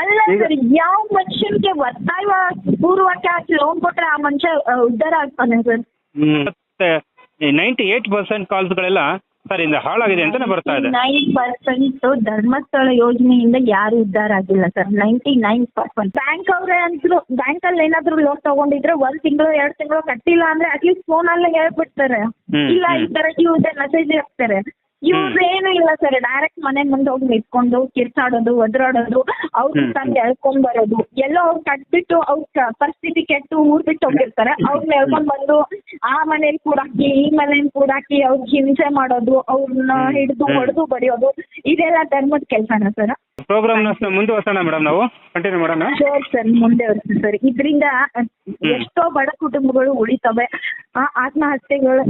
ಅಲ್ಲ ಸರ್ ಯಾವ ಮನುಷ್ಯನ್ಗೆ ಒತ್ತಾಯ ಪೂರ್ವಕ್ಕೆ ಹಾಕಿ ಲೋನ್ ಕೊಟ್ರೆ ಆ ಮನುಷ್ಯ ಉದ್ಧಾರ ಆಗ್ತಾನೆ ಸರ್. ಮತ್ತೆ ನೈಂಟಿ ಏಟ್ ಪರ್ಸೆಂಟ್ ಕಾಲ್ಸ್ಗಳೆಲ್ಲ ಸರ್ ಇಂದ ಹಾಳಾಗಿದೆ ಅಂತಾನೆ ಬರ್ತಾ ಇದೆ. ನೈನ್ ಪರ್ಸೆಂಟ್ ಧರ್ಮಸ್ಥಳ ಯೋಜನೆಯಿಂದ ಯಾರು ಉದ್ಧಾರ ಆಗಿಲ್ಲ sir. Ninety nine percent bank ಅವ್ರೆ ಅಂತೂ ಬ್ಯಾಂಕ್ ಅಲ್ಲಿ ಏನಾದ್ರು ಲೋನ್ ತಗೊಂಡಿದ್ರೆ ಒಂದ್ ತಿಂಗಳು ಎರಡ್ ತಿಂಗಳು ಕಟ್ಟಿಲ್ಲ ಅಂದ್ರೆ ಅಟ್ಲೀಸ್ಟ್ ಫೋನ್ ಅಲ್ಲೇ ಹೇಳ್ಬಿಡ್ತಾರೆ. ಇಲ್ಲ ಈ. ತರ ಇವ್ರದೇ ಮೆಸೇಜ್ ಹಾಕ್ತಾರೆ. ಇವ್ರದ್ದು ಏನು ಇಲ್ಲ ಸರ್. ಡೈರೆಕ್ಟ್ ಮನೆ ಮುಂದೆ ಹೋಗಿ ನಿಂತ್ಕೊಂಡು ಕಿರ್ಚಾಡೋದು ಒದ್ರಾಡೋದು ಅವ್ರ ತಂದೆ ಎಳ್ಕೊಂಡ್ ಬರೋದು. ಎಲ್ಲೋ ಅವ್ರು ಕಟ್ಬಿಟ್ಟು ಅವ್ರ ಪರಿಸ್ಥಿತಿ ಕೆಟ್ಟು ಊರ್ ಬಿಟ್ಟು ಹೋಗಿರ್ತಾರೆ. ಅವ್ರನ್ನ ಎಳ್ಕೊಂಡ್ ಬಂದು ಆ ಮನೇಲಿ ಕೂಡಾಕಿ ಈ ಮನೇಲಿ ಕೂಡಾಕಿ ಅವ್ರಿಗೆ ಹಿಂಸೆ ಮಾಡೋದು ಅವ್ರನ್ನ ಹಿಡಿದು. ಹೊಡೆದು ಬಡಿಯೋದು ಇದೆಲ್ಲ ಧರ್ಮದ ಕೆಲಸನ ಸರ್? ಪ್ರೋಗ್ರಾಮ್ ಮುಂದುವರ್ಸೋಣ ಮೇಡಮ್ ನಾವು. ಕಂಟಿನ್ಯೂ ಮಾಡೋಣ. ಸರ್ ಸರ್ ಮುಂದೆ ಸರ್. ಇದರಿಂದ ಎಷ್ಟೋ ಬಡ ಕುಟುಂಬಗಳು ಉಳಿತವೆ. ಆ ಆತ್ಮಹತ್ಯೆಗಳು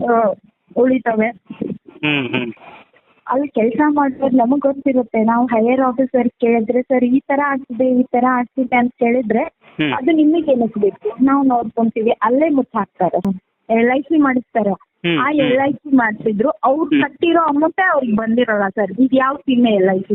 ಉಳಿತವೆ. ಹ್ಮ್ ಹ್ಮ್. ಅಲ್ಲಿ ಕೆಲಸ ಮಾಡೋದು ನಮಗ್ ಗೊತ್ತಿರುತ್ತೆ ನಾವು ಹೈಯರ್ ಆಫೀಸರ್ ಕೇಳಿದ್ರೆ ಸರ್ ಈ ತರ ಆಗ್ತಿದೆ ಈ ತರ ಆಗ್ತಿದೆ ಅಂತ ಕೇಳಿದ್ರೆ ಅದು ನಿಮಗೆ ಏನಕ್ಕೆ ಬೇಕು ನಾವು ನೋಡ್ಕೊಂತೀವಿ ಅಲ್ಲೇ ಮುಚ್ಚ ಹಾಕ್ತಾರೆ ಎಲ್ ಐ ಸಿ ಮಾಡಿಸ್ತಾರೆ ಆ. ಎಲ್ ಐ ಸಿ ಮಾಡಿಸಿದ್ರು ಅವ್ರು ಕಟ್ಟಿರೋ ಅಮೌಂಟ್ ಅವ್ರಿಗೆ ಬಂದಿರಲ್ಲ ಸರ್. ಇದು ಯಾವ ಸೀಮೆ ಎಲ್ ಐ ಸಿ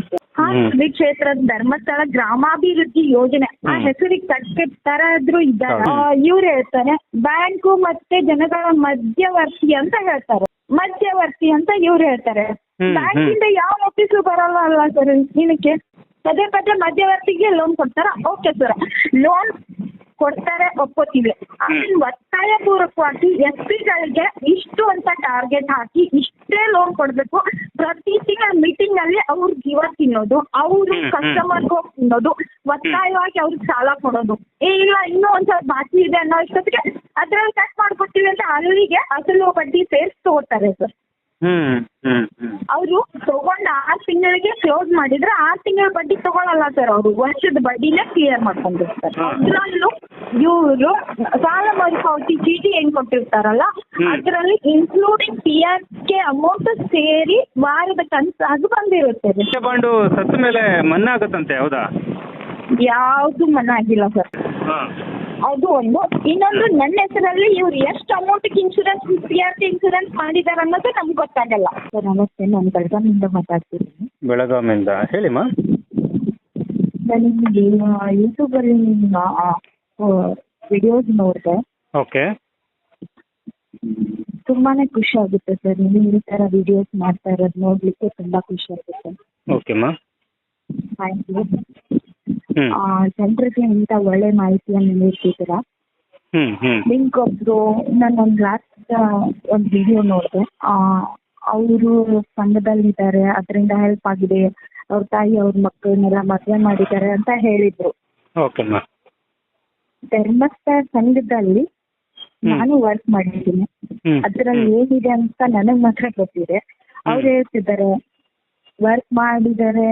ಕ್ಷೇತ್ರದ ಧರ್ಮಸ್ಥಳ ಗ್ರಾಮಾಭಿವೃದ್ಧಿ ಯೋಜನೆ. ಆ ಹೆಸರಿಗೆ ಹೆಸರಿಗೆ ತರ ಆದ್ರೂ ಇದ್ದಾರೆ. ಇವ್ರು ಹೇಳ್ತಾರೆ ಬ್ಯಾಂಕು ಮತ್ತೆ ಜನಗಳ ಮಧ್ಯವರ್ತಿ ಅಂತ ಹೇಳ್ತಾರೆ. ಮಧ್ಯವರ್ತಿ ಅಂತ ಇವ್ರು ಹೇಳ್ತಾರೆ. ಬ್ಯಾಂಕಿಂದ ಯಾವ ಆಫೀಸ್ ಬರಲ್ಲ ಅಲ್ಲ ಸರ್ ಏನಕ್ಕೆ ಪದೇ ಪದೇ ಮಧ್ಯವರ್ತಿಗೆ ಲೋನ್ ಕೊಡ್ತಾರ? ಓಕೆ ಸರ್ ಲೋನ್ ಕೊಡ್ತಾರೆ ಒಪ್ಕೋತೀವಿ ಒತ್ತಾಯ ಪೂರ್ವಕವಾಗಿ ಎಸ್ ಪಿಗಳಿಗೆ ಇಷ್ಟು ಅಂತ ಟಾರ್ಗೆಟ್ ಹಾಕಿ ಇಷ್ಟೇ ಲೋನ್ ಕೊಡ್ಬೇಕು. ಪ್ರತಿ ತಿಂಗಳ ಮೀಟಿಂಗ್ನಲ್ಲಿ ಅವ್ರ ಜೀವ ತಿನ್ನೋದು ಅವರು ಕಸ್ಟಮರ್ ಹೋಗಿ ತಿನ್ನೋದು ಒತ್ತಾಯವಾಗಿ ಅವ್ರಿಗೆ ಸಾಲ ಕೊಡೋದು. ಏ ಇಲ್ಲ ಇನ್ನೂ ಒಂದ್ ಸ್ವಲ್ಪ ಬಾಕಿ ಇದೆ ಅನ್ನೋ ಇಷ್ಟೊತ್ತಿಗೆ ಅದ್ರಲ್ಲಿ ಕಟ್ ಮಾಡ್ಕೊಡ್ತೀವಿ ಅಂತ ಅಲ್ಲಿಗೆ ಅಸಲು ಬಡ್ಡಿ ಸೇರ್ಸಿ ತಗೋತಾರೆ ಸರ್ ಅವರು ತಗೊಂಡ ಆರು ತಿಂಗಳಿಗೆ ಕ್ಲೋಸ್ ಮಾಡಿದ್ರೆ ಆರು ತಿಂಗಳ ಬಡ್ಡಿ ತಗೊಳಲ್ಲ ಸರ್ ಅವರು ವರ್ಷದ ಬಡ್ಡಿನೇ ಕ್ಲಿಯರ್ ಮಾಡ್ಕೊಂಡಿರ್ತಾರೆ. ಅದ್ರಲ್ಲೂ ಇವರು ಸಾಲ ಮರುಪಾವತಿ ಚೀಟಿ ಏನ್ ಕೊಟ್ಟಿರ್ತಾರಲ್ಲ. ಅದರಲ್ಲಿ including P R K amount ಸೇರಿ ವಾರದ ಕಂತಾಗಿ ಬಂದಿರುತ್ತೆ. ಸತ್ತ ಮೇಲೆ ಮನ್ನಾ ಆಗುತ್ತಂತೆ ಹೌದಾ ಯಾವ್ದು ಮನ್ನಾ ಆಗಿಲ್ಲ ಸರ್ ಅದು ಒಂದು. ಇನ್ನೊಂದು ನನ್ನ ಹೆಸರಲ್ಲಿ ಇವ್ರು ಎಷ್ಟು amount insurance P R K insurance ಮಾಡಿದಾರೆ ಅನ್ನೋದು ನಮ್ಗೆ ಗೊತ್ತಾಗಲ್ಲ. ಸರ್ ನಮಸ್ತೆ. ನಾನು ಬೆಳಗಾವಿಯಿಂದ ಮಾತಾಡ್ತಿದ್ದೀನಿ. ಬೆಳಗಾವಿಯಿಂದ. ಹೇಳಿಮ್ಮ ನನಗೆ ಯೂಟ್ಯೂಬಲ್ಲಿ ನಿಮ್ಮ ವಿಡಿಯೋಸ್ ನೋಡಿದೆ. ಓಕೆ. ತುಂಬಾನೇ ಖುಷಿ ಆಗುತ್ತೆ ಸರ್. ನೀವು ಈ ತರ ವಿಡಿಯೋಸ್ ಮಾಡ್ತಾ ಇರೋದು ನೋಡ್ಲಿಕ್ಕೆ ತುಂಬಾ ಖುಷಿ ಆಗುತ್ತೆ. ಓಕೆಮ್ಮ ಥ್ಯಾಂಕ್ ಯು ಜನರಿಗೆ ಇಂತ ಒಳ್ಳೆ ಮಾಹಿತಿಯನ್ನು ನೀಡ್ತಿದ್ದೀರಾ ಹ್ಮ್ ನಾನು ಒಂದು ಲಾಸ್ಟ್ ಒಂದು ವಿಡಿಯೋ ನೋಡಿದೆ. ಅವರು ಸಂಘದಲ್ಲಿದ್ದಾರೆ ಅದರಿಂದ ಹೆಲ್ಪ್ ಆಗಿದೆ. ಅವ್ರ ತಾಯಿ ಅವ್ರ ಮಕ್ಕಳನ್ನೆಲ್ಲ ಮದುವೆ ಮಾಡಿದ್ದಾರೆ ಅಂತ ಹೇಳಿದ್ರು. ಧರ್ಮಸ್ಥಳ ಸಂಘದಲ್ಲಿ. ನಾನು ವರ್ಕ್ ಮಾಡಿದ್ದೀನಿ. ಅದರಲ್ಲಿ ಅದ್ರಲ್ಲಿ ಏನಿದೆ ಅಂತ ನನಗ್ ಮಾತ್ರ ಗೊತ್ತಿದೆ. ಅವ್ರು ಹೇಳ್ತಿದ್ದಾರೆ ವರ್ಕ್ ಮಾಡಿದ್ದಾರೆ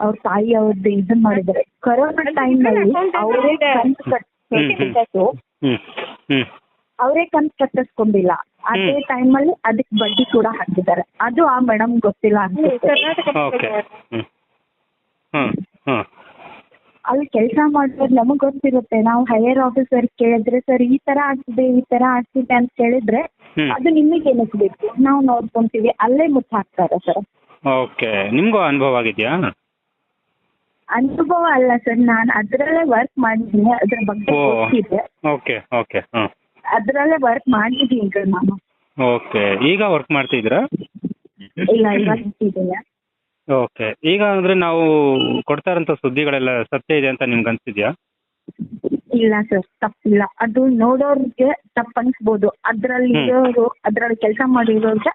ಅವ್ರ ತಾಯಿ ಅವ್ರದ್ದು ಇದನ್ ಮಾಡಿದ್ದಾರೆ. ಕೊರೋನಾ ಟೈಮ್ನಲ್ಲಿ ಅವರೇ ಅವರೇ ಕಂತು ಕಟ್ಟಿಸ್ಕೊಂಡಿಲ್ಲ ಅದೇ ಟೈಮ್ ಅಲ್ಲಿ ಅದಕ್ಕೆ ಬಡ್ಡಿ ಕೂಡ ಹಾಕಿದ್ದಾರೆ. ಅದು ಆ ಮೇಡಮ್ ಗೊತ್ತಿಲ್ಲ ಅಂತ ಓಕೆ ಹ್ಮ್ ಹ್ಮ್ ಹ್ಮ್ ಅಲ್ಲಿ ಕೆಲಸ ಮಾಡೋದು ನಮಗ್ ಗೊತ್ತಿರುತ್ತೆ. ನಾವು ಹೈಯರ್ ಆಫೀಸರ್ ಕೇಳಿದ್ರೆ ಸರ್ ಈ ತರ ಆಗ್ತಿದೆ ಈ ತರ ಆಗ್ತಿದೆ ಅಂತ ಕೇಳಿದ್ರೆ ಅದು ನಿಮಗೆ ಏನಕ್ಕೆ ಬೇಕು ನಾವು ನೋಡ್ಕೊಂತೀವಿ. ಅಲ್ಲೇ ಮುಚ್ಚಾಕ್ತಾರೆ ಸರ್. ಓಕೆ ನಿಮಗೂ ಅನುಭವ ಆಗಿದೆಯಾ? ಅನುಭವ ಅಲ್ಲ ಸರ್ ನಾನು ಅದರಲ್ಲೇ ವರ್ಕ್ ಮಾಡಿದ್ದೀನಿ ಅದ್ರ ಬಗ್ಗೆ ಓ. ಗೊತ್ತಿದೆ. ಓಕೆ ಓಕೆ ಹಾಂ ಅದರಲ್ಲೇ ವರ್ಕ್ ಮಾಡಿದ್ದೀನಿ ಸರ್ ನಾನು. ಓಕೆ ಈಗ ವರ್ಕ್ ಮಾಡ್ತಿದ್ದೀರಾ? ಇಲ್ಲ ಇವಾಗ ಇಟ್ಟಿದ್ದೀನಿ ಓಕೆ ಈಗ ಅಂದ್ರೆ ನಾವು ಕೊಡ್ತಾ ಇರೋಂಥ ಸುದ್ದಿಗಳೆಲ್ಲ ಸತ್ಯ ಇದೆ ಅಂತ ನಿಮ್ಗೆ ಅನಿಸಿದ್ಯಾ ಇಲ್ಲ ಸರ್ ತಪ್ಪಿಲ್ಲ. ಅದು ನೋಡೋರ್ಗೆ ತಪ್ಪು ಅನ್ಸ್ಬೋದು ಅದ್ರಲ್ಲಿ ಇರೋರು ಅದ್ರಲ್ಲಿ ಕೆಲಸ ಮಾಡಿರೋರ್ಗೆ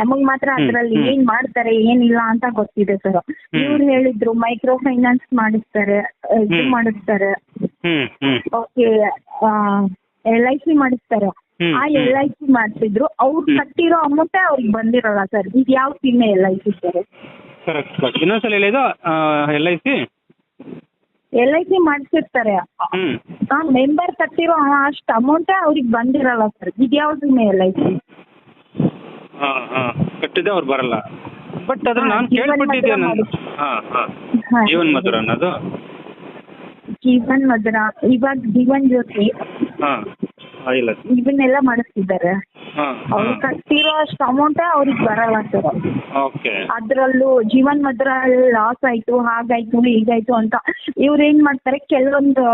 ನಮಗ್ ಮಾತ್ರ ಅದ್ರಲ್ಲಿ ಏನ್ ಮಾಡ್ತಾರೆ ಏನಿಲ್ಲ ಅಂತ ಗೊತ್ತಿದೆ ಸರ್ ಇವ್ರು ಹೇಳಿದ್ರು ಮೈಕ್ರೋ ಫೈನಾನ್ಸ್ ಮಾಡಿಸ್ತಾರೆ ಇದು. ಮಾಡಿಸ್ತಾರೆ. ಓಕೆ ಎಲ್ ಐ ಸಿ ಮಾಡಿಸ್ತಾರೆ. ಆ ಎಲ್ಐಸಿ ಎಲ್ ಐ ಸಿ ಮಾಡಿಸಿದ್ರು. ಅವ್ರು. ಕಟ್ಟಿರೋ ಅಮೌಂಟ್ ಅವ್ರಿಗೆ ಬಂದಿರಲ್ಲ ಸರ್ ಇದು ಯಾವ ಸೀಮೆ L I C sir correct ಇನ್ನೊಂದ್ಸಲ ಹೇಳಿದ L I C L I C ಮಾಡಿಸಿರ್ತಾರೆ. ಆ ಮೆಂಬರ್ ಕಟ್ಟಿರೋ ಅಷ್ಟು ಅಮೌಂಟ್ ಅವ್ರಿಗೆ ಬಂದಿರಲ್ಲ ಸರ್ ಇದು ಯಾವ ಸೀಮೆ ಎಲ್ ಐ ಸಿ ಹಾಂ ಹಾಂ. ಕಟ್ಟಿದ್ದೆ ಅವ್ರು ಬರಲ್ಲ. ಬಟ್ ಅದ್ರ ನಾನು. ಹಾಂ ಹಾಂ. ಹಾ. ಜೀವನ್ ಮಧುರ ಅನ್ನೋದು ಜೀವನ್ ಮದ್ರ ಇವಾಗ ಜೀವನ್ ಜ್ಯೋತಿ. ಇವನ್ನೆಲ್ಲ ಮಾಡಿಸ್ತಿದ್ದಾರೆ. ಅವ್ರು ಕಟ್ಟಿರೋ ಅಷ್ಟು ಅಮೌಂಟ್ ಅವ್ರಿಗೆ ಬರಲ್ಲ ಸರ್ ಅದ್ರಲ್ಲೂ ಜೀವನ್ ಮದ್ರ ಲಾಸ್ ಆಯ್ತು ಹಾಗಾಯ್ತು ಹೀಗಾಯ್ತು ಅಂತ ಇವ್ರು ಏನ್ ಮಾಡ್ತಾರೆ ಕೆಲವೊಂದು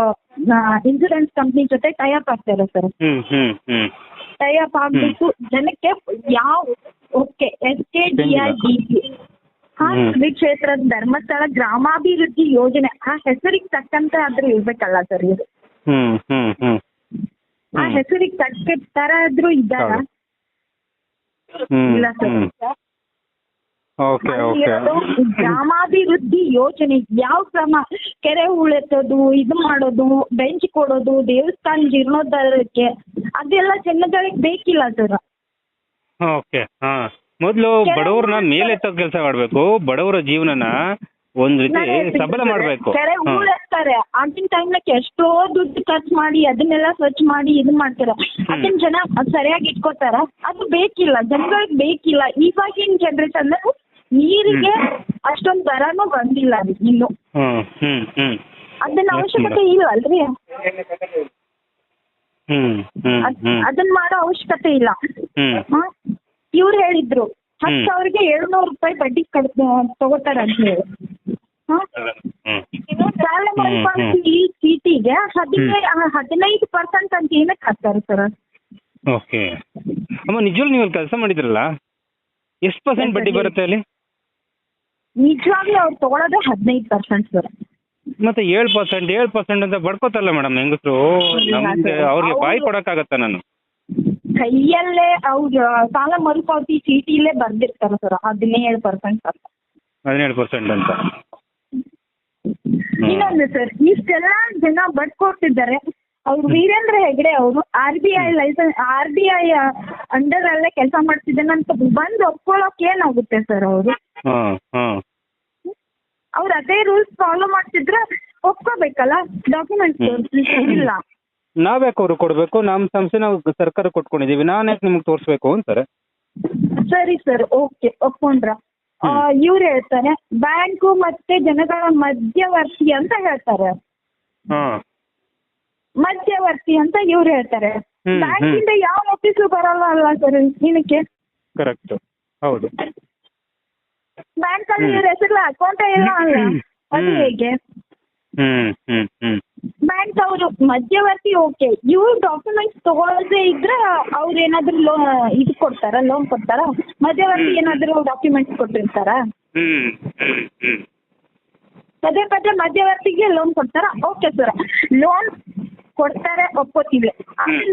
ಇನ್ಸೂರೆನ್ಸ್ ಕಂಪ್ನಿ ಜೊತೆ ಟೈಅಪ್ ಆಗ್ತಾರೆ ಸರ್ ಟೈಅಪ್ ಆಗ್ಬಿಟ್ಟು ಜನಕ್ಕೆ ಯಾವ okay S K D R D ಆ. ಶ್ರೀ ಕ್ಷೇತ್ರದ ಧರ್ಮಸ್ಥಳ ಗ್ರಾಮಾಭಿವೃದ್ಧಿ ಯೋಜನೆ ಆ ಹೆಸರಿಗೆ ತಕ್ಕಂತ ಆದ್ರೂ ಇರ್ಬೇಕಲ್ಲ ಸರ್ ಇದು? ಆ ಹೆಸರಿಗೆ ತಕ್ಕ ತರ ಆದ್ರೂ ಇದ್ದಾರ ಇಲ್ಲ ಸರ್. ಗ್ರಾಮಾಭಿವೃದ್ಧಿ ಯೋಜನೆ. ಯಾವ ಕ್ರಮ? ಕೆರೆ ಉಳೆತ್ತೋದು ಇದು ಮಾಡೋದು ಬೆಂಚ್ ಕೊಡೋದು ದೇವಸ್ಥಾನ ಜೀರ್ಣೋದ್ಧಾರಕ್ಕೆ ಅದೆಲ್ಲ ಜನಗಳಿಗೆ ಬೇಕಿಲ್ಲ ಸರ್. ಓಕೆ ಹಾ. ಮೊದಲು ಬಡವರನ್ನ ಮೇಲೆತ್ತೋ ಕೆಲಸ ಮಾಡಬೇಕು ಬಡವರ ಜೀವನನ ಒಂದ್ ರೀತಿ ಸಬಲ ಮಾಡ್ಬೇಕು. ಕೆರೆ ಉಳೆತ್ತಾರೆ ಆಗಿನ ಟೈಮ್ಲಕ್ಕೆ ಎಷ್ಟೋ ದುಡ್ಡು ಖರ್ಚು ಮಾಡಿ ಅದನ್ನೆಲ್ಲ ಸ್ವಚ್ಛ ಮಾಡಿ ಇದು ಮಾಡ್ತಾರೆ. ಅದನ್ನ ಜನ ಸರಿಯಾಗಿ ಇಟ್ಕೋತಾರ ಅದು ಬೇಕಿಲ್ಲ. ಜನಗಳಿಗೆ ಬೇಕಿಲ್ಲ. ಇವಾಗಿನ ಜನರೇಷನ್ ನೀರಿಗೆ ಅಷ್ಟೊಂದ್ ದರನೂ ಬಂದಿಲ್ಲ ಅದು ಇನ್ನು. ಹ್ಮ್ ಹ್ಮ್ ಹ್ಮ್. ಅದನ್ನ ಅವಶ್ಯಕತೆ ಇಲ್ಲ. ಅಲ್ರಿ ಹ್ಮ್ ಹ್ಮ್ ಅದನ್ನ ಮಾಡೋ ಅವಶ್ಯಕತೆ ಇಲ್ಲ. ಹ್ಮ್. ಇವ್ರು ಹೇಳಿದ್ರು ಹತ್ತು ಸಾವಿರಕ್ಕೆ ಏಳ್ನೂರು ರೂಪಾಯಿ ಬಡ್ಡಿ ತಗೋತಾರೆ ತಗೋತಾರ ಅಂತ ಹೇಳಿ. ಈ ಚೀಟಿಗೆ ಹದಿನೈದು ಹದಿನೈದು ಪರ್ಸೆಂಟ್ ಅಂತ ಏನಕ್ಕೆ ಹಾಕ್ತಾರೆ ಸರ್? ಓಕೆ. ಅಮ್ಮ ನಿಜವಾಗ್ಲೂ ನೀವು ಕೆಲಸ ಮಾಡಿದ್ರಲ್ಲ? ಎಷ್ಟು ಪರ್ಸೆಂಟ್ ಬಡ್ಡಿ ಬರುತ್ತೆ ಅಲ್ಲಿ? ನಿಜವಾಗ್ಲೂ ಅವ್ರು ತಗೊಳೋದೇ ಹದಿನೈದು ಪರ್ಸೆಂಟ್ ಸರ್. ಮತ್ತೆ ಏಳು ಪರ್ಸೆಂಟ್ ಏಳು ಪರ್ಸೆಂಟ್ ಅಂತ ಬಡ್ಕೋತಲ್ಲ ಮೇಡಮ್ ಹೆಂಗಸರು? ನಮ್ಗೆ ಅವ್ರಿಗೆ ಬಾಯಿ ಕೊಡಕ್ಕಾಗತ್ತಾ ನಾನು? ಕೈಯಲ್ಲೇ ಅವ್ರ ಸಾಲ ಮರುಪಾವತಿ ಚೀಟಿಲೇ ಬರ್ದಿರ್ತಾರೆ ಸರ್ ಹದಿನೇಳು ಪರ್ಸೆಂಟ್ ಅಂತ. ಹದಿನೇಳು ಪರ್ಸೆಂಟ್ ಅಂತ. ಇನ್ನೊಂದು ಸರ್ ಇಷ್ಟೆಲ್ಲ ಜನ ಬಡ್ಕೊಡ್ತಿದ್ದಾರೆ ಅವ್ರು ವೀರೇಂದ್ರ ಹೆಗ್ಡೆ ಅವರು R B I license R B I under ಅಲ್ಲೇ ಕೆಲಸ ಮಾಡ್ತಿದ್ದಾನೆ ಅಂತ ಬಂದು ಒಪ್ಕೊಳ್ಳೋಕೆ ಏನಾಗುತ್ತೆ ಸರ್ ಅವರು? ಅವ್ರು ಅದೇ ರೂಲ್ಸ್ ಫಾಲೋ ಮಾಡ್ತಿದ್ರೆ ಒಪ್ಕೋಬೇಕಲ್ಲ? ಡಾಕ್ಯುಮೆಂಟ್ಸ್ ಇಲ್ಲ. ನಾವ್ಯಾಕೆ ಅವ್ರು ಕೊಡ್ಬೇಕು? ನಮ್ಮ ಸಂಸ್ಥೆ ನಾವು ಸರ್ಕಾರ ಕೊಟ್ಕೊಂಡಿದೀವಿ. ನಾನು ಯಾಕೆ ನಿಮ್ಗೆ ತೋರಿಸ್ಬೇಕು ಅಂತಾರೆ. ಸರಿ ಸರ್ ಓಕೆ ಒಪ್ಕೊಂಡ್ರ. ಇವ್ರು ಹೇಳ್ತಾರೆ ಬ್ಯಾಂಕು ಮತ್ತೆ ಜನಗಳ ಮಧ್ಯವರ್ತಿ ಅಂತ ಹೇಳ್ತಾರೆ. ಮಧ್ಯವರ್ತಿ ಅಂತ ಇವ್ರು ಹೇಳ್ತಾರೆ. ಬ್ಯಾಂಕಿಂದ ಯಾವ ನೋಟಿಸು ಬರಲ್ಲ ಅಲ್ಲ ಸರ್ ಏನಕ್ಕೆ ಕರೆಕ್ಟ್. ಹೌದು. ಬ್ಯಾಂಕ್ ಅಲ್ಲಿ. ಇವ್ರ ಹೆಸರು ಅಕೌಂಟ್ ಇಲ್ಲ ಅಲ್ಲ? ಅದು ಹೇಗೆ? ಬ್ಯಾಂಕ್ ಅವರು ಮಧ್ಯವರ್ತಿ ಓಕೆ ಇವ್ರು ಡಾಕ್ಯುಮೆಂಟ್ಸ್ ತಗೊಳ್ಳದೆ ಇದ್ರೆ ಅವ್ರು ಏನಾದ್ರು ಲೋನ್ ಇದು ಕೊಡ್ತಾರ ಲೋನ್ ಕೊಡ್ತಾರ? ಮಧ್ಯವರ್ತಿ. ಏನಾದ್ರು ಡಾಕ್ಯುಮೆಂಟ್ಸ್ ಕೊಟ್ಟಿರ್ತಾರ? ಪದೇ ಪದೇ ಮಧ್ಯವರ್ತಿಗೆ ಲೋನ್ ಕೊಡ್ತಾರ? ಓಕೆ ಸರ್ ಲೋನ್ ಕೊಡ್ತಾರೆ ಒಪ್ಕೋತೀವಿ.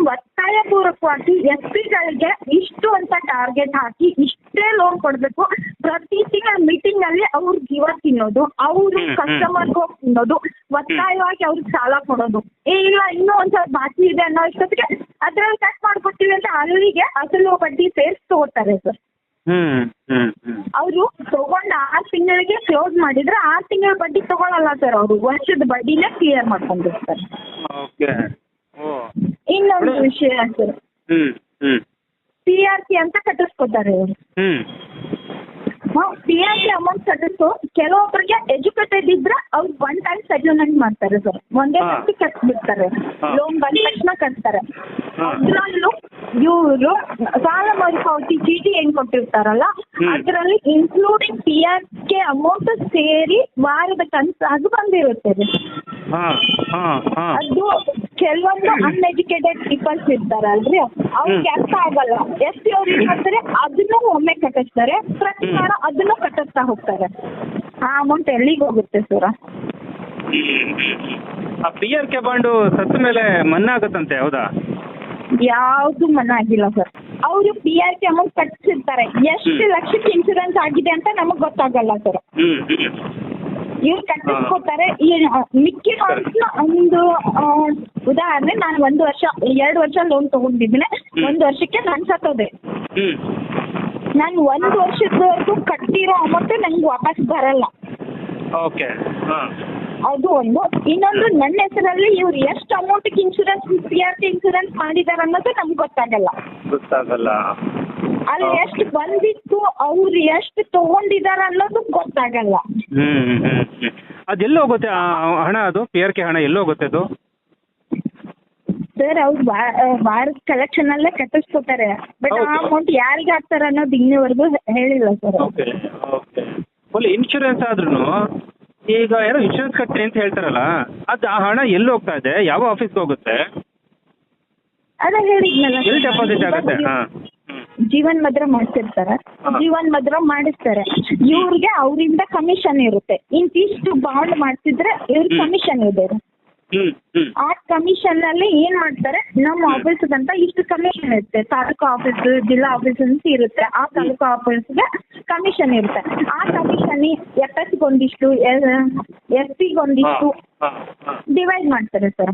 ಒತ್ತಾಯ ಪೂರ್ವಕವಾಗಿ ಎಸ್ ಪಿಗಳಿಗೆ ಇಷ್ಟು ಅಂತ ಟಾರ್ಗೆಟ್ ಹಾಕಿ ಇಷ್ಟೇ ಲೋನ್ ಕೊಡ್ಬೇಕು. ಪ್ರತಿ ತಿಂಗಳ ಮೀಟಿಂಗ್ ಅಲ್ಲಿ ಅವ್ರ ಜೀವ ತಿನ್ನೋದು ಅವರು. ಕಸ್ಟಮರ್ ಹೋಗಿ ತಿನ್ನೋದು ಒತ್ತಾಯವಾಗಿ ಅವ್ರಿಗೆ ಸಾಲ ಕೊಡೋದು. ಏ ಇಲ್ಲ ಇನ್ನೂ ಒಂದ್ ಸ್ವಲ್ಪ ಬಾಕಿ ಇದೆ ಅನ್ನೋ ಅಷ್ಟೊತ್ತಿಗೆ ಅದ್ರಲ್ಲಿ ಕಟ್ ಮಾಡ್ಕೊಡ್ತೀವಿ ಅಂತ ಅಲ್ಲಿಗೆ ಅಸಲು ಬಡ್ಡಿ ಸೇರ್ಸಿ ತಗೋತಾರೆ ಸರ್ ಅವರು ತಗೊಂಡ ಆರ್ ತಿಂಗಳಿಗೆ ಕ್ಲೋಸ್ ಮಾಡಿದ್ರೆ ಆರ್ ತಿಂಗಳ ಬಡ್ಡಿ ತಗೊಳಲ್ಲ ಸರ್ ಅವರು. ವರ್ಷದ ಬಡ್ಡಿನೇ ಕ್ಲಿಯರ್ ಮಾಡ್ಕೊಂಡಿರ್ತಾರೆ. ಇನ್ನೊಂದು ವಿಷಯ ಸರ್ ಪಿ ಆರ್ ಅಂತ ಕಟ್ಟಿಸ್ಕೊತಾರೆ ಹ್ಮ್. ಪಿ ಆರ್ ಸಿ ಅಮೌಂಟ್ ಕಟ್ಟಿಸ್ತು ಕೆಲವೊಬ್ಬರಿಗೆ ಎಜುಕೇಟೆಡ್ ಇದ್ರೆ ಅವ್ರು ಒನ್ ಟೈಮ್ ಸೆಟಲ್ಮೆಂಟ್ ಮಾಡ್ತಾರೆ ಸರ್ ಒಂದೇ. ಸರ್ತಿ ಕಟ್ಬಿಡ್ತಾರೆ. ಲೋನ್ ಬಂದ ತಕ್ಷಣ ಕಟ್ತಾರೆ. ಅದ್ರಲ್ಲೂ ಇವರು ಸಾಲ ಮರುಪಾವತಿ ಚೀಟಿ ಏನ್ ಕೊಟ್ಟಿರ್ತಾರಲ್ಲ ಅದರಲ್ಲಿ including P R K amount ಸೇರಿ ವಾರದ ಕಂತಾಗಿ ಬಂದಿರುತ್ತೆ ಅದು ಕೆಲವೊಂದು ಅನ್ಎಜುಕೇಟೆಡ್ ಪೀಪಲ್ಸ್ ಇರ್ತಾರಲ್ರಿ? ಅವ್ರಿಗೆ ಅರ್ಥ ಆಗಲ್ಲ. ಎಷ್ಟು ಅವ್ರು ಏನ್ ಮಾಡ್ತಾರೆ ಅದನ್ನು ಒಮ್ಮೆ ಕಟ್ಟಿಸ್ತಾರೆ ಪ್ರತಿ ವಾರ ಅದನ್ನು ಕಟ್ಟಿಸ್ತಾ ಹೋಗ್ತಾರೆ. ಆ ಅಮೌಂಟ್ ಎಲ್ಲಿಗೆ ಹೋಗುತ್ತೆ ಸರ್? ಆ ಪಿ ಆರ್ ಕೆ ಬಾಂಡು ಸತ್ತ ಮೇಲೆ ಮನ್ನಾ ಆಗುತ್ತಂತೆ ಹೌದಾ? ಯಾವ್ದು ಮನ ಆಗಿಲ್ಲ ಸರ್. ಅವರು ಪಿ ಆರ್ ಕೆ ಅಮೌಂಟ್ ಕಟ್ಟಿಸಿರ್ತಾರೆ. ಎಷ್ಟು. ಲಕ್ಷಕ್ಕೆ ಇನ್ಸೂರೆನ್ಸ್ ಆಗಿದೆ ಅಂತ ನಮಗ್ ಗೊತ್ತಾಗಲ್ಲ ಸರ್. ಇವ್ರು ಕಟ್ಟಿಸ್ಕೊತಾರೆ ಈ ಒಂದು ಉದಾಹರಣೆ ನಾನು ಒಂದು ವರ್ಷ ಎರಡು ವರ್ಷ ಲೋನ್ ತಗೊಂಡಿದ್ದೀನಿ. ಒಂದ್ ವರ್ಷಕ್ಕೆ ನಾನು ಸತ್ತೋದೆ. ಹ್ಮ್. ನಾನು ಒಂದು ವರ್ಷದವರೆಗೂ ಕಟ್ಟಿರೋ ಅಮೌಂಟ್ ನಂಗೆ ವಾಪಸ್ ಬರಲ್ಲ. ಓಕೆ ಅದು ಒಂದು. ಇನ್ನೊಂದು ನನ್ನ ಹೆಸರಲ್ಲಿ ಇವ್ರು ಎಷ್ಟು amount insurance P R T insurance ಮಾಡಿದಾರೆ ಅನ್ನೋದು ನಮ್ಗೆ ಗೊತ್ತಾಗಲ್ಲ. ಗೊತ್ತಾಗಲ್ಲ. ಅಲ್ಲಿ ಎಷ್ಟು ಬಂದಿತ್ತು ಅವ್ರು ಎಷ್ಟು ತಗೊಂಡಿದಾರ ಅನ್ನೋದು ಗೊತ್ತಾಗಲ್ಲ. ಹ್ಮ್ ಹ್ಮ್ ಹ್ಮ್ ಹ್ಮ್. ಅದೆಲ್ಲ ಹೋಗುತ್ತೆ ಆ ಹಣ ಅದು? ಪಿ ಆರ್ ಕೆ ಹಣ ಎಲ್ಲೋಗುತ್ತೆ ಅದು? ಸರ್ ಅವ್ರು ವಾರ ಕಲೆಕ್ಷನ್ ಅಲ್ಲೇ ಕಟ್ಟಿಸ್ಕೊತಾರೆ. ಬಟ್ ಆ. ಅಮೌಂಟ್ ಯಾರಿಗೆ ಹಾಕ್ತಾರೆ ಅನ್ನೋದು ಇನ್ನೂವರೆಗೂ ಹೇಳಿಲ್ಲ sir okay okay full insurance ಆದ್ರೂ ಈಗ ಏನೋ ಇನ್ಶೂರೆನ್ಸ್ ಕಟ್ಟಿ ಅಂತ ಹೇಳ್ತಾರಲ್ಲ ಅದು ಆ ಹಣ ಎಲ್ಲಿ ಹೋಗ್ತಾ ಇದೆ? ಯಾವ ಆಫೀಸ್ ಹೋಗುತ್ತೆ? ಅದೇ ಹೇಳಿದ್ನಲ್ಲ ಎಲ್ಲಿ. ಡೆಪಾಸಿಟ್ ಆಗುತ್ತೆ? ಹಾಂ ಜೀವನ್ ಮದ್ರ ಮಾಡ್ತಿರ್ತಾರೆ. ಹಾ. ಜೀವನ್ ಮದ್ರ ಮಾಡಿಸ್ತಾರೆ. ಇವ್ರಿಗೆ ಅವರಿಂದ ಕಮಿಷನ್ ಇರುತ್ತೆ. ಇಂತಿಷ್ಟು ಬಾಂಡ್ ಮಾಡ್ತಿದ್ರೆ ಇವ್ರಿಗೆ ಕಮಿಷನ್ ಇದೆ. ಆ ಕಮಿಷನ್ ಅಲ್ಲಿ ಏನ್ ಮಾಡ್ತಾರೆ? ನಮ್ಮ ಆಫೀಸ್ ಅಂತ ಇಷ್ಟು ಕಮಿಷನ್ ಇರುತ್ತೆ. ತಾಲೂಕು ಆಫೀಸ್ ಜಿಲ್ಲಾ ಆಫೀಸ್ ಅಂತ ಇರುತ್ತೆ. ಆ ತಾಲೂಕು ಆಫೀಸ್ಗೆ ಕಮಿಷನ್ ಇರುತ್ತೆ. ಆ ಕಮಿಷನ್ ಎಫ್ ಎಸ್ ಒಂದಿಷ್ಟು ಎಸ್ ಪಿ ಹಾಂ ಡಿವೈಡ್ ಮಾಡ್ತಾರೆ ಸರ್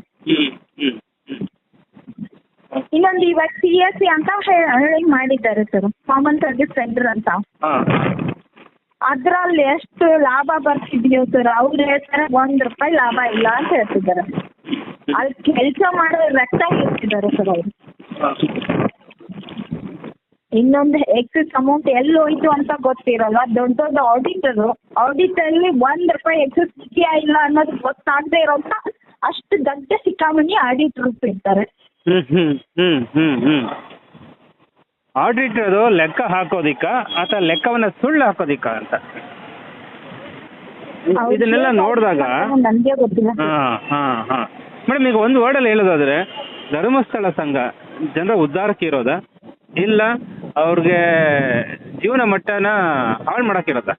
ಇನ್ನೊಂದು ಇವಾಗ ಸಿ ಎಸ್ ಸಿ ಅಂತ ಹೇಳಿ ಮಾಡಿದ್ದಾರೆ ಸರ್ ಕಾಮನ್ ಸರ್ವಿಸ್ ಸೆಂಟರ್ ಅಂತ ಅದ್ರಲ್ಲಿ ಎಷ್ಟು ಲಾಭ ಬರ್ತಿದ್ಯೋ ಸರ್ ಅವ್ರು ಹೇಳ್ತಾರೆ ಒಂದ್ ರೂಪಾಯಿ ಲಾಭ ಇಲ್ಲ ಅಂತ ಹೇಳ್ತಿದ್ದಾರೆ. ಅಲ್ಲಿ ಕೆಲಸ ಮಾಡೋ ರಕ್ತ ಇರ್ತಿದ್ದಾರೆ ಸರ್ ಅವ್ರು. ಇನ್ನೊಂದು ಎಕ್ಸಸ್ ಅಮೌಂಟ್ ಎಲ್ಲಿ ಹೋಯ್ತು ಅಂತ ಗೊತ್ತಿರಲ್ಲ ದೊಡ್ಡ ದೊಡ್ಡ ಆಡಿಟರ್ ಆಡಿಟ್ ಅಲ್ಲಿ ಒಂದ್ ರೂಪಾಯಿ ಎಕ್ಸಸ್ ಸಿಕ್ಕಿಯಾ ಇಲ್ಲ ಅನ್ನೋದು ಗೊತ್ತಾಗದೆ ಇರೋಂತ ಅಷ್ಟು ದೊಡ್ಡ ಸಿಕ್ಕಾಮಣಿ ಆಡಿಟರ್ಸ್ ಇರ್ತಾರೆ ಹ್ಞೂ ಹ್ಞೂ ಹ್ಞೂ ಹ್ಞೂ ಹ್ಞೂ ಆಡಿಟ್ ಅದು ಲೆಕ್ಕ ಹಾಕೋದಿಕ್ಕ ಅಥವಾ ಲೆಕ್ಕವನ್ನ ಸುಳ್ಳು ಹಾಕೋದಿಕ್ಕ ಅಂತ. ಇದನ್ನೆಲ್ಲ ನೋಡಿದಾಗ ನನ್ಗೆ ಗೊತ್ತಿಲ್ಲ. sir. ಹಾಂ ಹಾಂ ಹಾಂ. ಮೇಡಮ್ ಈಗ ಒಂದು ವರ್ಡಲ್ಲಿ ಹೇಳೋದಾದ್ರೆ ಧರ್ಮಸ್ಥಳ ಸಂಘ ಜನರ ಉದ್ಧಾರಕ್ಕೆ ಇರೋದಾ? ಇಲ್ಲ ಅವ್ರಿಗೆ ಜೀವನ ಮಟ್ಟನ ಹಾಳು ಮಾಡಕ್ಕಿರೋದಾ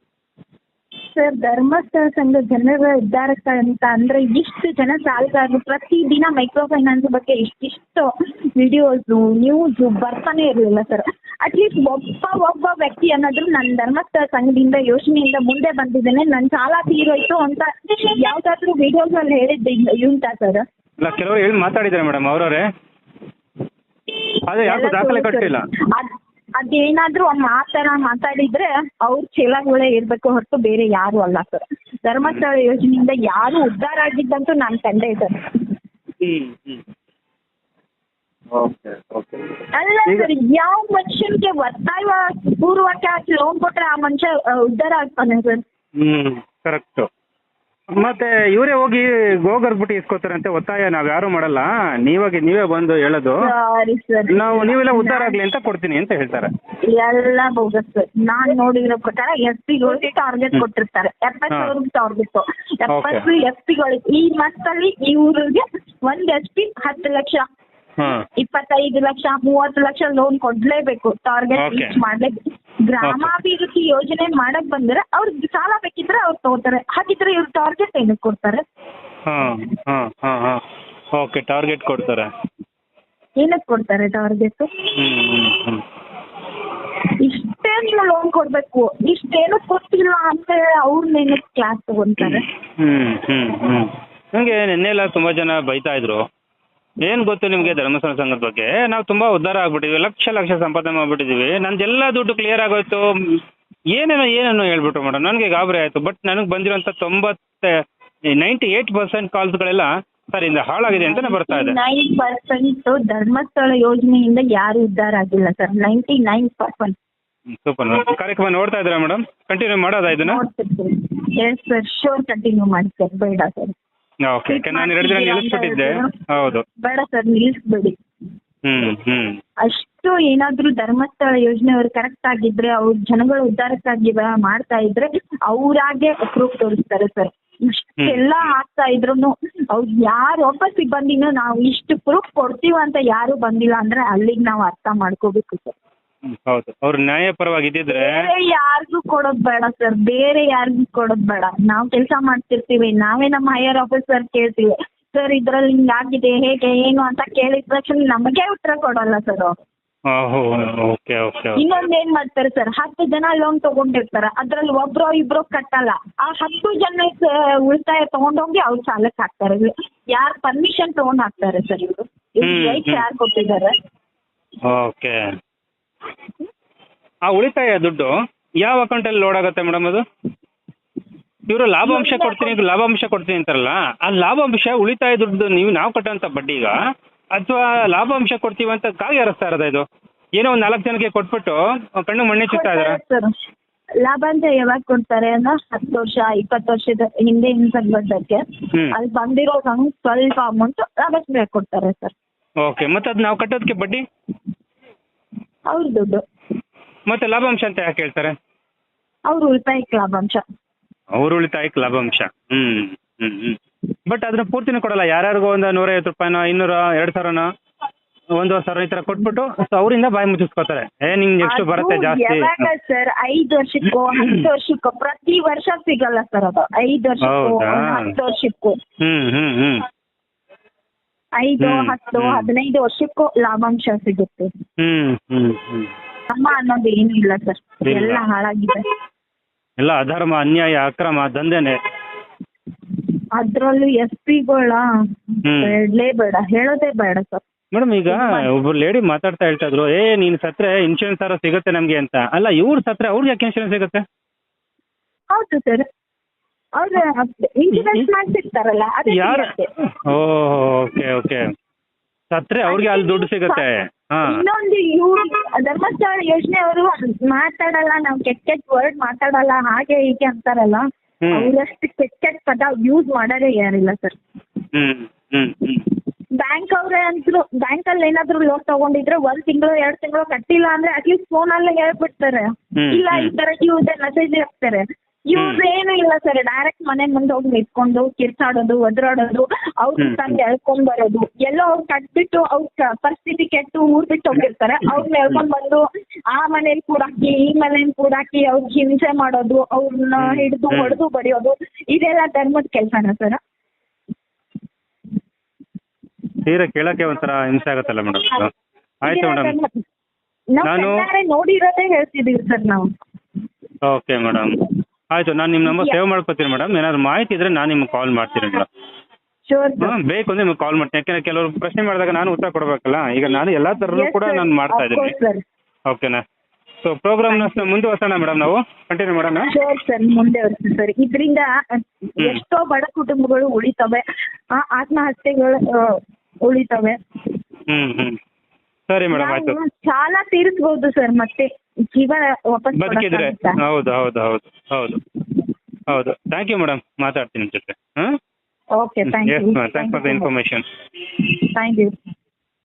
ಸರ್ ಧರ್ಮಸ್ಥಳ ಸಂಘ ಜನರ ಉದ್ಧಾರಕ್ಕೆ ಅಂತ ಅಂದ್ರೆ ಇಷ್ಟು ಜನ ಸಾಲಗಾರರು ಪ್ರತಿದಿನ ಮೈಕ್ರೋ ಫೈನಾನ್ಸ್ ಬಗ್ಗೆ ಇಷ್ಟಿಷ್ಟು ವಿಡಿಯೋಸ್ ನ್ಯೂಸ್ ಬರ್ತಾನೆ ಇರಲಿಲ್ಲ ಸರ್. ಅಟ್ಲೀಸ್ಟ್ ಒಬ್ಬ ಒಬ್ಬ ವ್ಯಕ್ತಿ ಅನ್ನೋದ್ರು ನನ್ನ ಧರ್ಮಸ್ಥಳ ಸಂಘದಿಂದ ಯೋಜನೆಯಿಂದ ಮುಂದೆ ಬಂದಿದ್ದೇನೆ. ನನ್ನ ಸಾಲ ತೀರೋಯ್ತು ಅಂತ ಯಾವ್ದಾದ್ರು ವಿಡಿಯೋಸ್ ಅಲ್ಲಿ ಹೇಳಿದ್ದೆ ಉಂಟಾ ಸರ್? ಇಲ್ಲ ಕೆಲವರು ಹೇಳಿ ಮಾತಾಡಿದ್ದಾರೆ ಮೇಡಮ್ ಅವರವರೇ. ಅದೇ ಯಾಕೋ ದಾಖಲೆ ಕಟ್ಟಿಲ್ಲ ಅದೇನಾದ್ರೂ ಆ ತರ ಮಾತಾಡಿದ್ರೆ ಅವ್ರ ಚೀಲಗಳೇ ಇರ್ಬೇಕು ಹೊರತು ಬೇರೆ ಯಾರು ಅಲ್ಲ ಸರ್ ಧರ್ಮಸ್ಥಳ ಯೋಜನೆಯಿಂದ ಯಾರು ಉದ್ಧಾರ ಆಗಿದ್ದಂತೂ ನಾನ್ ಕಂಡೆ ಸರ್ ಅಲ್ಲ ಸರ್ ಯಾವ ಮನುಷ್ಯನ್ಗೆ ಒತ್ತಾಯ ಪೂರ್ವಕ ಲೋನ್ ಕೊಟ್ರೆ ಆ ಮನುಷ್ಯ ಉದ್ದಾರ ಉದ್ಧಾರ ಆಗ್ತಾನೆ ಸರ್ ಹ್ಮ್ ಕರೆಕ್ಟು ಮತ್ತೆ ಇವರೇ ಹೋಗಿ ಗೋಗರ್ಬಿಟ್ಟು ಇಸ್ಕೋತಾರಂತೆ ಒತ್ತಾಯ ನಾವ್ ಯಾರು ಮಾಡಲ್ಲ. ನೀವಾಗಿ ನೀವೇ ಬಂದು ಹೇಳೋದು. Sorry sir. ನಾವು ನೀವೆಲ್ಲ ಉದ್ಧಾರ ಆಗ್ಲಿ ಅಂತ ಕೊಡ್ತೀನಿ ಅಂತ ಹೇಳ್ತಾರೆ. ಎಲ್ಲ ಬೋಗಸ್. ನಾನ್ ನೋಡಿರೋ ಪ್ರಕಾರ ಎಸ್ ಪಿಗಳಿಗೆ ಟಾರ್ಗೆಟ್ ಕೊಟ್ಟಿರ್ತಾರೆ. ಎಪ್ಪತ್ತು ಹಾ. ಸಾವಿರ ಟಾರ್ಗೆಟ್ ಎಪ್ಪತ್ತು ಎಸ್ ಪಿಗಳಿಗೆ ಈ ಮತ್ತಲ್ಲಿ ಇವ್ರಿಗೆ ಒಂದ್ ಎಸ್ ಪಿ ಹತ್ತು ಲಕ್ಷ ಹಾ. ಇಪ್ಪತ್ತೈದು ಲಕ್ಷ ಮೂವತ್ತು lakh loan ಕೊಡ್ಲೇಬೇಕು. Target Okay. Reach ಮಾಡ್ಲೇಬೇಕು. ಗ್ರಾಮಾಭಿವೃದ್ಧಿ ಯೋಜನೆ ಮಾಡಕ್ ಬಂದ್ರೆ ಅವ್ರಿಗೆ ಸಾಲ ಬೇಕಿದ್ರೆ ಅವ್ರು ತಗೋತಾರೆ. ಹಾಗಿದ್ರೆ ಇವ್ರ ಟಾರ್ಗೆಟ್ ಏನಕ್ಕೆ ಕೊಡ್ತಾರೆ? ಓಕೆ ಟಾರ್ಗೆಟ್ ಕೊಡ್ತಾರೆ. ಏನಕ್ಕೆ ಕೊಡ್ತಾರೆ ಟಾರ್ಗೆಟ್ ಇಷ್ಟೇನು ಲೋನ್ ಕೊಡ್ಬೇಕು. ಇಷ್ಟೇನು ಕೊಟ್ಟಿಲ್ಲ ಅಂತ ಏನಕ್ಕೆ ಕ್ಲಾಸ್ ತಗೊಂತಾರೆ? ಹ್ಮ್ ಹ್ಮ್ ಹ್ಮ್. ನನಗೆ ನಿನ್ನೆ ಎಲ್ಲ ತುಂಬಾ ಜನ ಬೈತಾ ಇದ್ರು. ಏನ್ ಗೊತ್ತು ನಿಮ್ಗೆ ಧರ್ಮಸ್ಥಳ ಸಂಘದ ಬಗ್ಗೆ? ನಾವು ತುಂಬಾ ಉದ್ಧಾರ ಆಗ್ಬಿಟ್ಟಿದ್ವಿ ಲಕ್ಷ ಲಕ್ಷ ಸಂಪಾದನೆ ಮಾಡ್ಬಿಟ್ಟಿದೀವಿ. ನಂದೆಲ್ಲ ದುಡ್ಡು ಕ್ಲಿಯರ್ ಆಗೋಯ್ತು. ಏನೇನೋ ಏನೇನೋ ಹೇಳ್ಬಿಟ್ರು ಮೇಡಮ್ ನನಗೆ ಗಾಬರಿ ಆಯ್ತು. ಬಟ್ ನನಗೆ ಬಂದಿರುವಂತ ತೊಂಬತ್ತ ನೈಂಟಿ ಏಟ್ ಪರ್ಸೆಂಟ್ ಕಾಲ್ಸ್ಗಳೆಲ್ಲ ಸರ್ ಇಂದ ಹಾಳಾಗಿದೆ ಅಂತಾನೆ ಬರ್ತಾ ಇದೆ. ನೈನ್ ಪರ್ಸೆಂಟ್ ಧರ್ಮಸ್ಥಳ ಯೋಜನೆಯಿಂದ ಯಾರು ಉದ್ಧಾರ ಆಗಿಲ್ಲ sir. Ninety nine percent super ಕಾರ್ಯಕ್ರಮ ನೋಡ್ತಾ ಇದ್ದೀರಾ ಮೇಡಮ್ ಕಂಟಿನ್ಯೂ ಮಾಡೋದಾ ಇದನ್ನ? ಎಸ್ ಸರ್ ಶೋರ್ ಕಂಟಿನ್ಯೂ ಮಾಡಿ ಸರ್ ಬೇಡ ಸರ್. ಓಕೆ ಓಕೆ ನಾನು ಎರಡು ದಿನ ನಿಲ್ಲಿಸ್ಬಿಟ್ಟಿದ್ದೆ. ಹೌದು. ಬೇಡ ಸರ್ ನಿಲ್ಲಿಸ್ಬೇಡಿ. ಹ್ಮ್ ಹ್ಮ್. ಅಷ್ಟು ಏನಾದ್ರು ಧರ್ಮಸ್ಥಳ ಯೋಜನೆ ಅವ್ರು ಕರೆಕ್ಟ್ ಆಗಿದ್ರೆ ಅವ್ರ ಜನಗಳ ಉದ್ಧಾರಕ್ಕಾಗಿ ಬ- ಮಾಡ್ತಾ ಇದ್ರೆ ಅವ್ರಾಗೆ ಪ್ರೂಫ್ ತೋರಿಸ್ತಾರೆ ಸರ್. ಇಷ್ಟೆಲ್ಲಾ ಆಗ್ತಾ ಇದ್ರು ಅವ್ರು ಒಬ್ಬ ಸಿಬ್ಬಂದಿನೂ ನಾವು ಇಷ್ಟು ಪ್ರೂಫ್ ಕೊಡ್ತೀವಿ ಅಂತ ಯಾರು ಬಂದಿಲ್ಲ ಅಂದ್ರೆ ಅಲ್ಲಿಗೆ ನಾವು ಅರ್ಥ ಮಾಡ್ಕೋಬೇಕು ಸರ್. ಹೌದು. ಅವ್ರು ನ್ಯಾಯಪರವಾಗಿ ಇದ್ದಿದ್ರೆ ಬೇರೆ ಯಾರಿಗೂ ಕೊಡೋದ್ ಬೇಡ ಸರ್ ಬೇರೆ ಯಾರಿಗೂ ಕೊಡೋದ್ ಬೇಡ. ನಾವ್ ಕೆಲಸ ಮಾಡ್ತಿರ್ತೀವಿ. ನಾವೇ ನಮ್ಮ ಹೈಯರ್ ಆಫೀಸರ್ ಕೇಳ್ತೀವಿ. ಸರ್ ಇದ್ರಲ್ಲಿ ಹಿಂಗಾಗಿದೆ ಹೇಗೆ ಏನು ಅಂತ ಕೇಳಿದ ತಕ್ಷಣ ನಮಗೆ ಉತ್ತರ ಕೊಡಲ್ಲ ಸರ್ ಅವ್ರು. ಓಕೆ ಓಕೆ ಇನ್ನೊಂದ್ ಏನ್ ಮಾಡ್ತಾರೆ ಸರ್ ಹತ್ತು ಜನ ಲೋನ್ ತಗೊಂಡಿರ್ತಾರೆ. ಅದ್ರಲ್ಲಿ ಒಬ್ರೋ ಇಬ್ರೋ ಕಟ್ಟಲ್ಲ. ಆ ಹತ್ತು ಜನ ಸ- ಉಳಿತಾಯ ತಗೊಂಡೋಗಿ ಅವ್ರ ಸಾಲಕ್ಕೆ ಹಾಕ್ತಾರೆ. ಯಾರ್ ಪರ್ಮಿಷನ್ ತಗೊಂಡ್ ಹಾಕ್ತಾರೆ ಸರ್ ಇವ್ರು? Hmm, right hmm. ಯಾರು ಕೊಟ್ಟಿದ್ದಾರೆ? ಓಕೆ. ಆ ಉಳಿತಾಯ ದುಡ್ಡು ಯಾವ ಅಕೌಂಟಲ್ಲಿ ಲೋಡ್ ಆಗುತ್ತೆ ಮೇಡಮ್ ಅದು? ಇವರು ಲಾಭಾಂಶ ಕೊಡ್ತೀನಿ ಲಾಭಾಂಶ ಕೊಡ್ತೀನಿ ಅಂತಾರಲ್ಲ ಆ ಲಾಭಾಂಶ ಉಳಿತಾಯ ದುಡ್ಡು ನೀವು ನಾವು ಕಟ್ಟೋಂಥ ಬಡ್ಡಿಗ ಅಥವಾ ಲಾಭಾಂಶ ಕೊಡ್ತೀವಿ ಅಂತ ಕಾಗೆ ಹರಿಸ್ತಾ ಇರೋದಾ ಇದು? ಏನೋ ಒಂದ್ ನಾಲ್ಕು ಜನಕ್ಕೆ ಕೊಟ್ಬಿಟ್ಟು ಕಣ್ಣು ಮಣ್ಣೆ ಚಿತ್ತಾ ಇದಾರೆ. ಸರ್. ಲಾಭ ಯಾವಾಗ ಕೊಡ್ತಾರೆ ಅಂದ್ರೆ ಹತ್ತು ವರ್ಷ ಇಪ್ಪತ್ತು ವರ್ಷದ ಹಿಂದೆ ಹಿಂಸಕ್ ಬಂದಕ್ಕೆ ಅಲ್ಲಿ ಬಂದಿರೋ ಸ್ವಲ್ಪ ಅಮೌಂಟ್ ಲಾಭಾಂಶ ಕೊಡ್ತಾರೆ ಸರ್. ಓಕೆ ಮತ್ತೆ ಅದು ನಾವು ಕಟ್ಟೋದಕ್ಕೆ ಬಡ್ಡಿ? ಅವ್ರ ದುಡ್ಡು. ಮತ್ತೆ ಲಾಭಾಂಶ ಅಂತ ಯಾಕೆ ಹೇಳ್ತಾರೆ? ಅವ್ರ ಉಳಿತಾಯಕ್ಕೆ ಲಾಭಾಂಶ. ಅವ್ರ ಉಳಿತಾಯಕ್ಕೆ ಲಾಭಾಂಶ. ಹ್ಮ್ ಹ್ಮ್ ಹ್ಮ್. ಬಟ್ ಅದನ್ನ ಪೂರ್ತಿನೂ ಕೊಡಲ್ಲ. ಯಾರ್ಯಾರಿಗೋ ಒಂದು ನೂರೈವತ್ತು ರೂಪಾಯಿನೋ ಇನ್ನೂರ ಎರಡ್ ಸಾವಿರನೋ ಒಂದು ಸಾವಿರ ಈ ತರ ಕೊಟ್ಬಿಟ್ಟು ಸೊ ಅವರಿಂದ ಬಾಯಿ ಮುಚ್ಚಿಸ್ಕೋತಾರೆ. ಏ ನಿಂಗೆ ಎಷ್ಟು ಬರುತ್ತೆ ಜಾಸ್ತಿ? ಯಾವಾಗ ಸರ್? ಐದ್ ವರ್ಷಕ್ಕೋ ಹತ್ತು ವರ್ಷಕ್ಕೋ ಪ್ರತಿ ವರ್ಷ ಸಿಗಲ್ಲ ಸರ್ ಅದು. ಐದ್ ವರ್ಷಕ್ಕೋ ಹೌದಾ? ಹತ್ತು ವರ್ಷಕ್ಕೂ. ಹ್ಮ್ ಹ್ಮ್ ಹ್ಮ್. ಐದು ಹತ್ತು. ಹದಿನೈದು ವರ್ಷಕ್ಕೂ ಲಾಭಾಂಶ ಸಿಗುತ್ತೆ. ಹ್ಮ್ ಹ್ಮ್ ಹ್ಮ್. ನಮ್ಮ ಅನ್ನೋದು ಏನು ಇಲ್ಲ ಸರ್. ಇಲ್ಲ. ಎಲ್ಲ ಹಾಳಾಗಿದೆ. ಎಲ್ಲ ಅಧರ್ಮ ಅನ್ಯಾಯ ಅಕ್ರಮ ದಂಧೆನೆ. ಅದ್ರಲ್ಲೂ ಎಸ್ ಪಿಗಳ ಹ್ಮ್. ಬೇಡ ಹೇಳೋದೇ ಬೇಡ ಸರ್. ಮೇಡಮ್ ಈಗ ಒಬ್ರು ಲೇಡಿ ಮಾತಾಡ್ತಾ ಹೇಳ್ತಾ ಇದ್ರು ಏ ನೀನ್ ಸತ್ರೆ ಇನ್ಶೂರೆನ್ಸ್ ಸಿಗುತ್ತೆ ನಮ್ಗೆ ಅಂತ. ಅಲ್ಲ ಇವ್ರು ಸತ್ರೆ ಅವ್ರಿಗೆ ಯಾಕೆ ಇನ್ಶೂರೆನ್ಸ್ ಸಿಗುತ್ತೆ? ಹೌದು ಸರ್. ಅವ್ರ ಇನ್ಶೂರೆನ್ಸ್ ಅದೇ ಯಾರು ಓಕೆ ಓಕೆ ಸತ್ರೆ ಅವ್ರಿಗೆ ಅಲ್ಲಿ ದುಡ್ಡು ಸಿಗುತ್ತೆ. ಇನ್ನೊಂದು ಇವ್ರು ಧರ್ಮಸ್ಥಳ ಯೋಜನೆ ಅವರು ಮಾತಾಡಲ್ಲ ನಾವು ಕೆಟ್ಟ ಕೆಟ್ಟ ವರ್ಡ್ ಮಾತಾಡಲ್ಲ ಹಾಗೆ ಹೀಗೆ ಅಂತಾರಲ್ಲ. ಅವರಷ್ಟು ಕೆಟ್ಟ ಕೆಟ್ಟ ಪದ ಯೂಸ್ ಮಾಡೋರೇ ಯಾರಿಲ್ಲ ಸರ್ ಬ್ಯಾಂಕ್ ಅವ್ರೆ ಅಂತೂ ಬ್ಯಾಂಕ್ ಅಲ್ಲಿ ಏನಾದ್ರು ಲೋನ್ ತಗೊಂಡಿದ್ರೆ ಒಂದ್ ತಿಂಗಳು ಎರಡ್ ತಿಂಗಳು ಕಟ್ಟಿಲ್ಲ ಅಂದ್ರೆ ಅಟ್ಲೀಸ್ಟ್ ಫೋನ್ ಅಲ್ಲೇ ಹೇಳ್ಬಿಡ್ತಾರೆ. ಇಲ್ಲ ಈ. ತರ ಮೆಸೇಜ್ ಹಾಕ್ತಾರೆ. ಇವ್ರದ್ದು ಏನು ಇಲ್ಲ ಸರ್. ಡೈರೆಕ್ಟ್ ಮನೆ ಮುಂದೆ ಹೋಗಿ ನಿಂತ್ಕೊಂಡು ಕಿರ್ಚಾಡೋದು ಒದ್ರಾಡೋದು ಅವ್ರ ತಂದೆ ಎಳ್ಕೊಂಡ್ ಬರೋದು. ಎಲ್ಲೋ ಅವ್ರು ಕಟ್ಬಿಟ್ಟು ಅವ್ರ ಪರಿಸ್ಥಿತಿ ಕೆಟ್ಟು ಊರ್ ಬಿಟ್ಟು ಹೋಗಿರ್ತಾರೆ. ಅವ್ರನ್ನ ಎಳ್ಕೊಂಡ್ ಬಂದು ಆ ಮನೇಲಿ ಕೂಡಾಕಿ ಈ ಮನೇಲಿ ಕೂಡಾಕಿ ಅವ್ರಿಗೆ ಹಿಂಸೆ ಮಾಡೋದು ಅವ್ರನ್ನ ಹಿಡಿದು. ಹೊಡೆದು ಬಡಿಯೋದು ಇದೆಲ್ಲ ಧರ್ಮದ ಕೆಲ್ಸನ ಸರ್? ತೀರಾ ಕೇಳಕ್ಕೆ ಒಂಥರ ಹಿಂಸೆ ಆಗತ್ತಲ್ಲ ಮೇಡಮ್ ಆಯ್ತು ಮೇಡಮ್ ನಾವು ನಾನು- ನೋಡಿರೋದೇ ಹೇಳ್ತಿದೀವಿ ಸರ್ ನಾವು. ಓಕೆ ಮೇಡಮ್ ಆಯ್ತು ನಾನು ನಿಮ್ಮ ನಂಬರ್ ಸೇವ್ ಮಾಡ್ಕೊತೀನಿ ಮೇಡಮ್ ಏನಾದ್ರು ಮಾಹಿತಿ ಇದ್ರೆ ನಾನು ನಿಮ್ಗೆ ಕಾಲ್ ಮಾಡ್ತೀನಿ ಮೇಡಮ್ ಶೋರ್ ಬೇಕು ಅಂದ್ರೆ ನಿಮ್ಗೆ ಕಾಲ್ ಮಾಡ್ತೀನಿ. ಯಾಕಂದ್ರೆ ಕೆಲವರು ಪ್ರಶ್ನೆ ಮಾಡಿದಾಗ ನಾನು ಉತ್ತರ ಕೊಡಬೇಕಲ್ಲ. ಈಗ ನಾನು ಎಲ್ಲಾ ತರಲ್ಲೂ ಕೂಡ ನಾನು ಮಾಡ್ತಾ ಇದ್ದೀನಿ. ಸರ್ ಓಕೆನಾ ಸೊ ಪ್ರೋಗ್ರಾಮ್ನ ಮುಂದುವರ್ಸೋಣ ಮೇಡಮ್ ನಾವು. ಕಂಟಿನ್ಯೂ ಮಾಡೋಣ ಶೋರ್ ಸರ್ ಮುಂದೆ ಸರ್ ಇದರಿಂದ ಎಷ್ಟೋ ಬಡ ಕುಟುಂಬಗಳು ಉಳಿತವೆ. ಆ, ಆತ್ಮಹತ್ಯೆಗಳು ಉಳಿತವೆ. ಹ್ಮ್ ಹ್ಮ್. ಸರಿ ಮೇಡಮ್ ಆಯ್ತು. ಸಾಲ ತೀರಿಸ್ಬಹುದು ಸರ್ ಮತ್ತೆ. ಜೀವನ ವಾಪಸ್ ಬದುಕಿದ್ರೆ? ಹೌದು ಹೌದು ಹೌದು ಹೌದು. ಹೌದು. ಥ್ಯಾಂಕ್ ಯು ಮೇಡಮ್ ಮಾತಾಡ್ತೀನಿ ನಿಮ್ಮ ಜೊತೆ ಹಾಂ okay thank you thanks for the information thank you